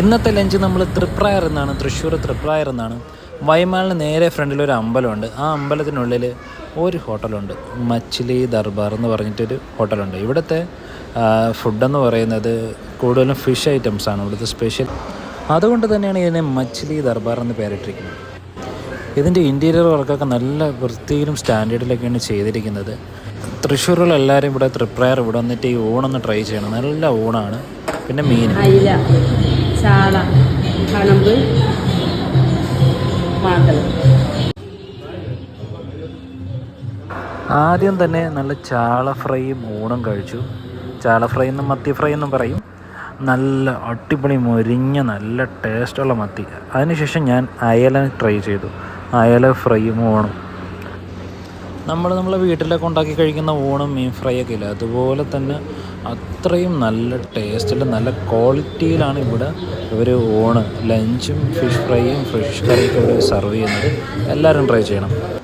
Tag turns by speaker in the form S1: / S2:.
S1: ഇന്നത്തെ ലഞ്ച് നമ്മൾ തൃപ്രായർ എന്നാണ് തൃശ്ശൂർ തൃപ്രായർ എന്നാണ്. വൈമാലിന് നേരെ ഫ്രണ്ടിൽ ഒരു അമ്പലമുണ്ട്. ആ അമ്പലത്തിനുള്ളിൽ ഒരു ഹോട്ടലുണ്ട്. മച്ചിലി ദർബാർ എന്ന് പറഞ്ഞിട്ടൊരു ഹോട്ടലുണ്ട്. ഇവിടുത്തെ ഫുഡെന്ന് പറയുന്നത് കൂടുതലും ഫിഷ് ഐറ്റംസ് ആണ്. ഇവിടുത്തെ സ്പെഷ്യൽ അതുകൊണ്ട് തന്നെയാണ് ഇതിനെ മച്ചിലി ദർബാർ എന്ന് പേരിട്ടിരിക്കുന്നത്. ഇതിന്റെ ഇന്റീരിയർ വർക്കൊക്കെ നല്ല വൃത്തിയിലും സ്റ്റാൻഡേർഡിലൊക്കെയാണ് ചെയ്തിരിക്കുന്നത്. തൃശ്ശൂരിലുള്ള എല്ലാവരും ഇവിടെ തൃപ്രയർ ഇവിടെ വന്നിട്ട് ഈ ഊണൊന്ന് ട്രൈ ചെയ്യണം. നല്ല ഊണാണ്. പിന്നെ മീൻ. ആദ്യം തന്നെ നല്ല ചാള ഫ്രൈയും ഊണും കഴിച്ചു. ചാള ഫ്രൈ എന്നും മത്തി ഫ്രൈ എന്നും പറയും. നല്ല അടിപൊളി മൊരിഞ്ഞ നല്ല ടേസ്റ്റുള്ള മത്തി. അതിനുശേഷം ഞാൻ അയല ട്രൈ ചെയ്തു. അയല ഫ്രൈയും ഊണും. നമ്മൾ നമ്മളെ വീട്ടിലൊക്കെ ഉണ്ടാക്കി കഴിക്കുന്ന ഊണും മീൻ ഫ്രൈ ഒക്കെ ഇല്ല? അതുപോലെ തന്നെ അത്രയും നല്ല ടേസ്റ്റിൽ നല്ല ക്വാളിറ്റിയിലാണ് ഇവിടെ ഇവർ ഊണ്. ലഞ്ചും ഫിഷ് ഫ്രൈയും ഫിഷ് കറിയൊക്കെ ഇവിടെ സെർവ് ചെയ്യുന്നത്. എല്ലാവരും ട്രൈ ചെയ്യണം.